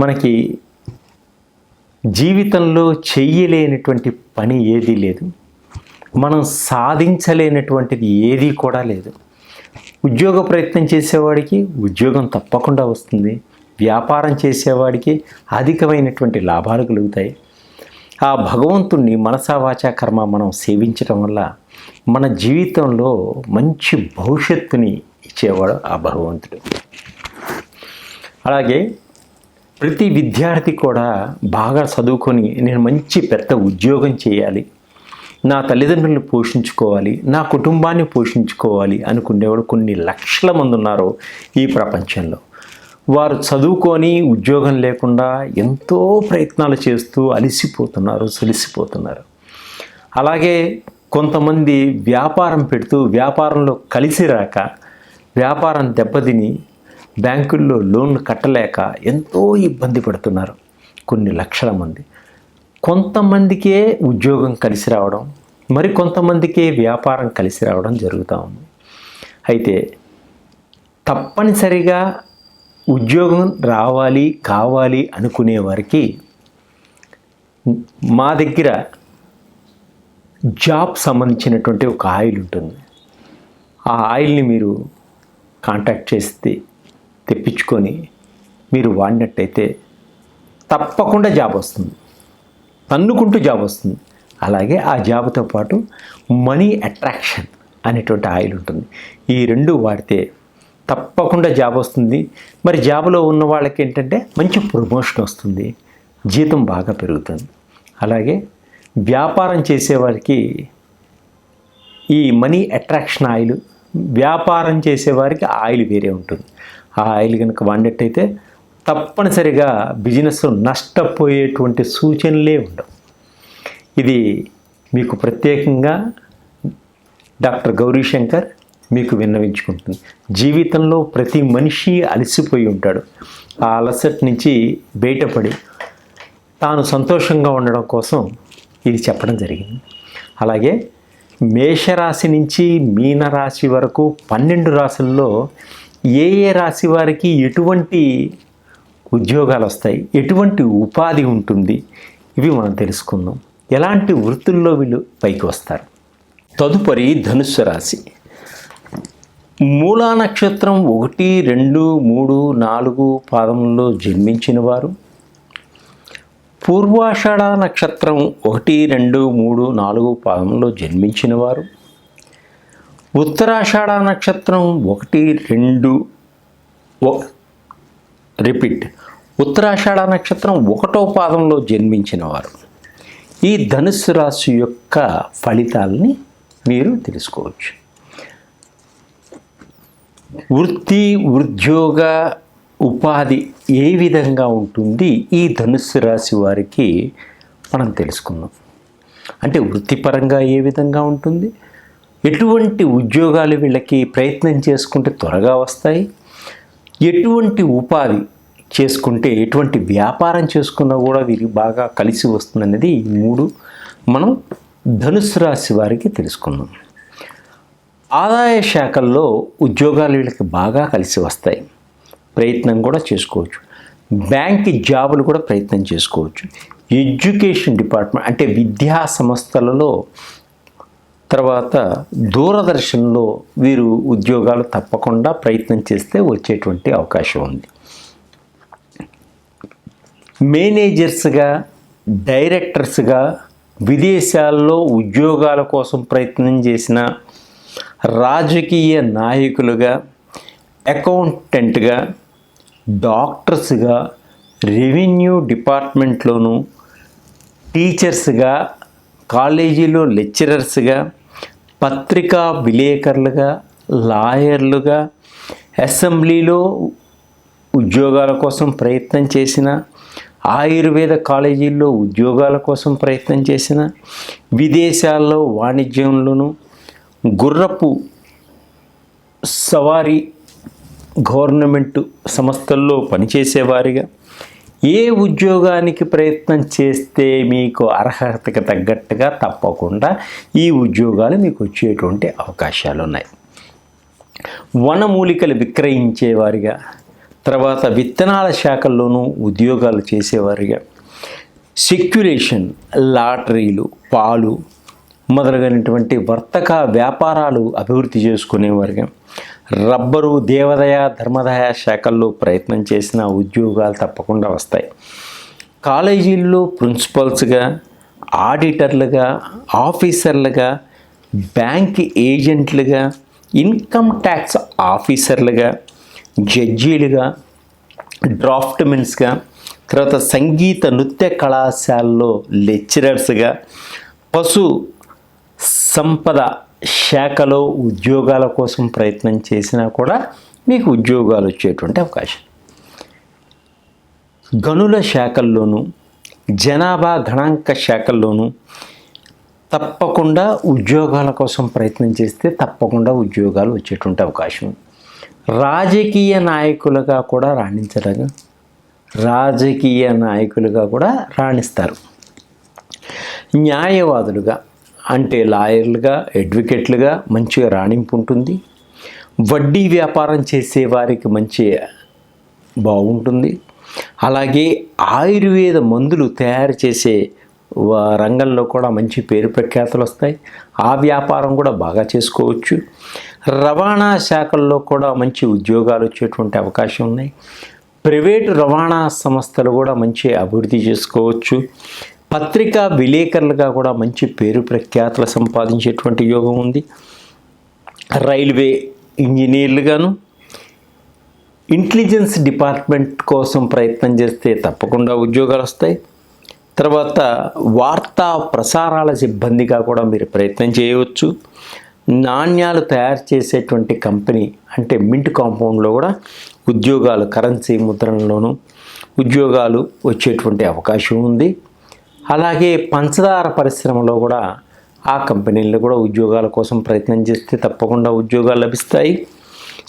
మనకి జీవితంలో చెయ్యలేనటువంటి పని ఏదీ లేదు. మనం సాధించలేనటువంటిది ఏదీ కూడా లేదు. ఉద్యోగ ప్రయత్నం చేసేవాడికి ఉద్యోగం తప్పకుండా వస్తుంది. వ్యాపారం చేసేవాడికి అధికమైనటువంటి లాభాలు కలుగుతాయి. ఆ భగవంతుణ్ణి మనసావాచా కర్మ మనం సేవించటం వల్ల మన జీవితంలో మంచి భవిష్యత్తుని ఇచ్చేవాడు ఆ భగవంతుడు. అలాగే ప్రతి విద్యార్థి కూడా బాగా చదువుకొని నేను మంచి పెద్ద ఉద్యోగం చేయాలి. నా తల్లిదండ్రులను పోషించుకోవాలి. నా కుటుంబాన్ని పోషించుకోవాలి అనుకునేవాడు కొన్ని లక్షల మంది ఉన్నారు ఈ ప్రపంచంలో. వారు చదువుకొని ఉద్యోగం లేకుండా ఎంతో ప్రయత్నాలు చేస్తూ అలిసిపోతున్నారు సొలిసిపోతున్నారు అలాగే కొంతమంది వ్యాపారం పెడుతూ వ్యాపారంలో కలిసి రాక వ్యాపారం దెబ్బతిని బ్యాంకుల్లో లోన్లు కట్టలేక ఎంతో ఇబ్బంది పడుతున్నారు. కొన్ని లక్షల మంది. కొంతమందికే ఉద్యోగం కలిసి రావడం మరి కొంతమందికే వ్యాపారం కలిసి రావడం జరుగుతూ ఉంది. అయితే తప్పనిసరిగా ఉద్యోగం రావాలి కావాలి అనుకునే వారికి మా దగ్గర జాబ్ సంబంధించినటువంటి ఒక ఆయిల్ ఉంటుంది. ఆ ఆయిల్ని మీరు కాంటాక్ట్ చేస్తే తెప్పించుకొని మీరు వాడినట్టయితే తప్పకుండా జాబ్ వస్తుంది. తన్నుకుంటూ జాబ్ వస్తుంది. అలాగే ఆ జాబ్తో పాటు మనీ అట్రాక్షన్ అనేటువంటి ఆయిల్ ఉంటుంది. ఈ రెండు వాడితే తప్పకుండా జాబ్ వస్తుంది. మరి జాబ్లో ఉన్న వాళ్ళకి ఏంటంటే మంచి ప్రమోషన్ వస్తుంది. జీతం బాగా పెరుగుతుంది. అలాగే వ్యాపారం చేసేవారికి ఈ మనీ అట్రాక్షన్ ఆయిల్ వ్యాపారం చేసేవారికి ఆయిల్ వేరే ఉంటుంది. ఆ ఆయిల్ కనుక వాడినట్టయితే తప్పనిసరిగా బిజినెస్ నష్టపోయేటువంటి సూచనలే ఉండవు. ఇది మీకు ప్రత్యేకంగా డాక్టర్ గౌరీశంకర్ మీకు విన్నవించుకుంటుంది. జీవితంలో ప్రతి మనిషి అలసిపోయి ఉంటాడు. ఆ అలసట నుంచి బయటపడి తాను సంతోషంగా ఉండడం కోసం ఇది చెప్పడం జరిగింది. అలాగే మేషరాశి నుంచి మీనరాశి వరకు పన్నెండు రాశుల్లో ఏ ఏ రాశి వారికి ఎటువంటి ఉద్యోగాలు వస్తాయి? ఎటువంటి ఉపాధి ఉంటుంది? ఇవి మనం తెలుసుకుందాం. ఎలాంటి వృత్తుల్లో వీళ్ళు పైకి వస్తారు? తదుపరి ధనుస్సు రాశి. మూలా నక్షత్రం ఒకటి రెండు మూడు నాలుగు పాదంలో జన్మించిన వారు. పూర్వాషాఢ నక్షత్రం ఒకటి రెండు మూడు నాలుగు పాదంలో జన్మించిన వారు. ఉత్తరాషాఢ నక్షత్రం ఒకటి రెండు రిపీట్. ఉత్తరాషాఢ నక్షత్రం ఒకటో పాదంలో జన్మించిన వారు ఈ ధనుస్సు రాశి యొక్క ఫలితాలని మీరు తెలుసుకోవచ్చు. వృత్తి ఉద్యోగ ఉపాధి ఏ విధంగా ఉంటుంది ఈ ధనుస్సు రాశి వారికి మనం తెలుసుకుందాం. అంటే వృత్తిపరంగా ఏ విధంగా ఉంటుంది? ఎటువంటి ఉద్యోగాలు వీళ్ళకి ప్రయత్నం చేసుకుంటే త్వరగా వస్తాయి? ఎటువంటి ఉపాధి చేసుకుంటే ఎటువంటి వ్యాపారం చేసుకున్నా కూడా వీరికి బాగా కలిసి వస్తుందనేది ఈ మూడు. మనం ధనుసు రాశి వారికి తెలుసుకుందాం. ఆదాయ శాఖల్లో ఉద్యోగాలు వీళ్ళకి బాగా కలిసి వస్తాయి. ప్రయత్నం కూడా చేసుకోవచ్చు. బ్యాంక్ జాబులు కూడా ప్రయత్నం చేసుకోవచ్చు. ఎడ్యుకేషన్ డిపార్ట్మెంట్ అంటే విద్యా సంస్థలలో తర్వాత దూరదర్శన్లో వీరు ఉద్యోగాలు తప్పకుండా ప్రయత్నం చేస్తే వచ్చేటువంటి అవకాశం ఉంది. మేనేజర్స్గా డైరెక్టర్స్గా విదేశాల్లో ఉద్యోగాల కోసం ప్రయత్నం చేసిన రాజకీయ నాయకులుగా అకౌంటెంట్గా డాక్టర్స్గా రెవెన్యూ డిపార్ట్మెంట్లోనూ టీచర్స్గా కాలేజీలో లెక్చరర్స్గా పత్రికా విలేకరులుగా లాయర్లుగా అసెంబ్లీలో ఉద్యోగాల కోసం ప్రయత్నం చేసిన ఆయుర్వేద కాలేజీల్లో ఉద్యోగాల కోసం ప్రయత్నం చేసిన విదేశాల్లో వాణిజ్యంలోనూ గుర్రపు సవారీ గవర్నమెంట్ సంస్థల్లో పనిచేసేవారిగా ఏ ఉద్యోగానికి ప్రయత్నం చేస్తే మీకు అర్హతకు తగ్గట్టుగా తప్పకుండా ఈ ఉద్యోగాలు మీకు వచ్చేటువంటి అవకాశాలు ఉన్నాయి వనమూలికలు విక్రయించేవారిగా తర్వాత విత్తనాల శాఖల్లోనూ ఉద్యోగాలు చేసేవారిగా సెక్యులేషన్ లాటరీలు పాలు మొదలైనటువంటి వర్తక వ్యాపారాలు అభివృద్ధి చేసుకునేవారుగా రబ్బరు దేవదయ ధర్మదయ శాఖల్లో ప్రయత్నం చేసిన ఉద్యోగాలు తప్పకుండా వస్తాయి. కాలేజీల్లో ప్రిన్సిపల్స్గా ఆడిటర్లుగా ఆఫీసర్లుగా బ్యాంక్ ఏజెంట్లుగా ఇన్కమ్ ట్యాక్స్ ఆఫీసర్లుగా జడ్జీలుగా డ్రాఫ్ట్మెన్స్గా తర్వాత సంగీత నృత్య కళాశాలలో లెక్చరర్స్గా పశు సంపద శాఖలో ఉద్యోగాల కోసం ప్రయత్నం చేసినా కూడా మీకు ఉద్యోగాలు వచ్చేటువంటి అవకాశం. గనుల శాఖల్లోనూ జనాభా గణాంక శాఖల్లోనూ తప్పకుండా ఉద్యోగాల కోసం ప్రయత్నం చేస్తే తప్పకుండా ఉద్యోగాలు వచ్చేటువంటి అవకాశం. రాజకీయ నాయకులుగా కూడా రాణించడం రాజకీయ నాయకులుగా కూడా రాణిస్తారు. న్యాయవాదులుగా అంటే లాయర్లుగా అడ్వకేట్లుగా మంచిగా రాణింపు ఉంటుంది. వడ్డీ వ్యాపారం చేసే వారికి మంచి బాగుంటుంది. అలాగే ఆయుర్వేద మందులు తయారు చేసే వా- రంగంలో కూడా మంచి పేరు ప్రఖ్యాతులు వస్తాయి. ఆ వ్యాపారం కూడా బాగా చేసుకోవచ్చు. రవాణా శాఖల్లో కూడా మంచి ఉద్యోగాలు వచ్చేటువంటి అవకాశం ఉన్నాయి. ప్రైవేటు రవాణా సంస్థలు కూడా మంచి అభివృద్ధి చేసుకోవచ్చు. పత్రికా విలేకరులుగా కూడా మంచి పేరు ప్రఖ్యాతులు సంపాదించేటువంటి యోగం ఉంది. రైల్వే ఇంజనీర్లుగాను ఇంటెలిజెన్స్ డిపార్ట్మెంట్ కోసం ప్రయత్నం చేస్తే తప్పకుండా ఉద్యోగాలు వస్తాయి. తర్వాత వార్తా ప్రసారాల సిబ్బందిగా కూడా మీరు ప్రయత్నం చేయవచ్చు. నాణ్యాలు తయారు చేసేటువంటి కంపెనీ అంటే మింట్ కాంపౌండ్లో కూడా ఉద్యోగాలు కరెన్సీ ముద్రణలోనూ ఉద్యోగాలు వచ్చేటువంటి అవకాశం ఉంది. అలాగే పంచదార పరిశ్రమలో కూడా ఆ కంపెనీల్లో కూడా ఉద్యోగాల కోసం ప్రయత్నం చేస్తే తప్పకుండా ఉద్యోగాలు లభిస్తాయి.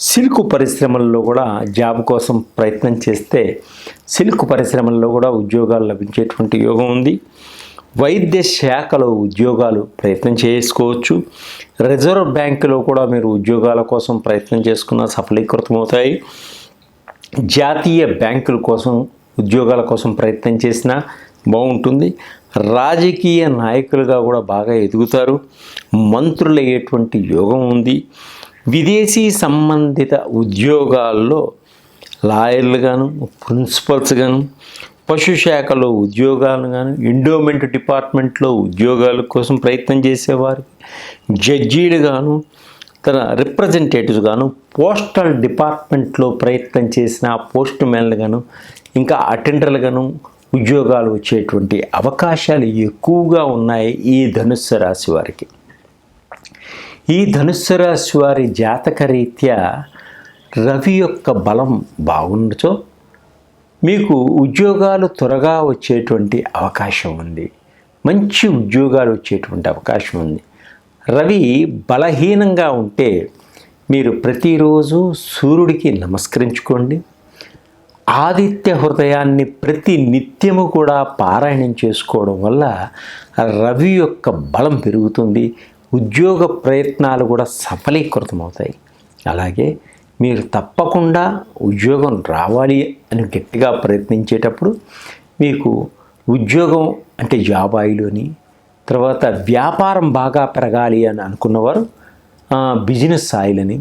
సిల్క్ పరిశ్రమల్లో కూడా జాబ్ కోసం ప్రయత్నం చేస్తే సిల్క్ పరిశ్రమల్లో కూడా ఉద్యోగాలు లభించేటువంటి యోగం ఉంది. వైద్య శాఖలో ఉద్యోగాలు ప్రయత్నం చేసుకోవచ్చు. రిజర్వ్ బ్యాంకులో కూడా మీరు ఉద్యోగాల కోసం ప్రయత్నం చేసుకున్న సఫలీకృతమవుతాయి. జాతీయ బ్యాంకుల కోసం ఉద్యోగాల కోసం ప్రయత్నం చేసినా బాగుంటుంది. రాజకీయ నాయకులుగా కూడా బాగా ఎదుగుతారు. మంత్రులు అయ్యేటువంటి యోగం ఉంది. విదేశీ సంబంధిత ఉద్యోగాల్లో లాయర్లు గాను ప్రిన్సిపల్స్ గాను పశుశాఖలో ఉద్యోగాలు గాను ఎండోమెంట్ డిపార్ట్మెంట్లో ఉద్యోగాల కోసం ప్రయత్నం చేసేవారు. జడ్జీలు గాను తన రిప్రజెంటేటివ్స్ గాను పోస్టల్ డిపార్ట్మెంట్లో ప్రయత్నం చేసిన పోస్ట్ మ్యాన్లు గాను ఇంకా అటెండర్లు గాను ఉద్యోగాలు వచ్చేటువంటి అవకాశాలు ఎక్కువగా ఉన్నాయి ఈ ధనుస్సు రాశి వారికి. ఈ ధనుస్సు రాశి వారి జాతక రీత్యా రవి యొక్క బలం బాగుండచో మీకు ఉద్యోగాలు త్వరగా వచ్చేటువంటి అవకాశం ఉంది. మంచి ఉద్యోగాలు వచ్చేటువంటి అవకాశం ఉంది. రవి బలహీనంగా ఉంటే మీరు ప్రతిరోజు సూర్యుడికి నమస్కరించుకోండి. ఆదిత్య హృదయాన్ని ప్రతి నిత్యము కూడా పారాయణం చేసుకోవడం వల్ల రవి యొక్క బలం పెరుగుతుంది ఉద్యోగ ప్రయత్నాలు కూడా సఫలీకృతమవుతాయి. అలాగే మీరు తప్పకుండా ఉద్యోగం రావాలి అని గట్టిగా ప్రయత్నించేటప్పుడు మీకు ఉద్యోగం అంటే జాబ్ ఆయిలోని తర్వాత వ్యాపారం బాగా పెరగాలి అని అనుకున్నవారు బిజినెస్ ఆయిల్ అని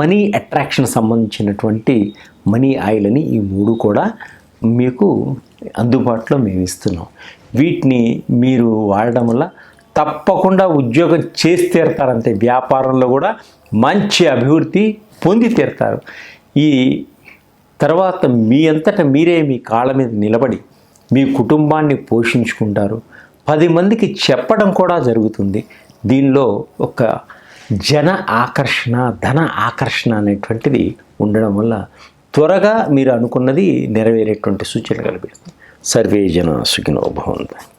మనీ అట్రాక్షన్ సంబంధించినటువంటి మనీ ఆయిల్ అని ఈ మూడు కూడా మీకు అందుబాటులో మేము ఇస్తున్నాం. వీటిని మీరు వాడడం వల్ల తప్పకుండా ఉద్యోగం చేసి తీరుతారంటే వ్యాపారంలో కూడా మంచి అభివృద్ధి పొంది తీరుతారు. ఈ తర్వాత మీ అంతటా మీరే మీ కాళ్ళ మీద నిలబడి మీ కుటుంబాన్ని పోషించుకుంటారు. పది మందికి చెప్పడం కూడా జరుగుతుంది. దీనిలో ఒక జన ఆకర్షణ ధన ఆకర్షణ అనేటువంటిది ఉండడం వల్ల త్వరగా మీరు అనుకున్నది నెరవేరేటువంటి సూచనలు కల్పిస్తుంది. సర్వే జన సుఖినోభవంతో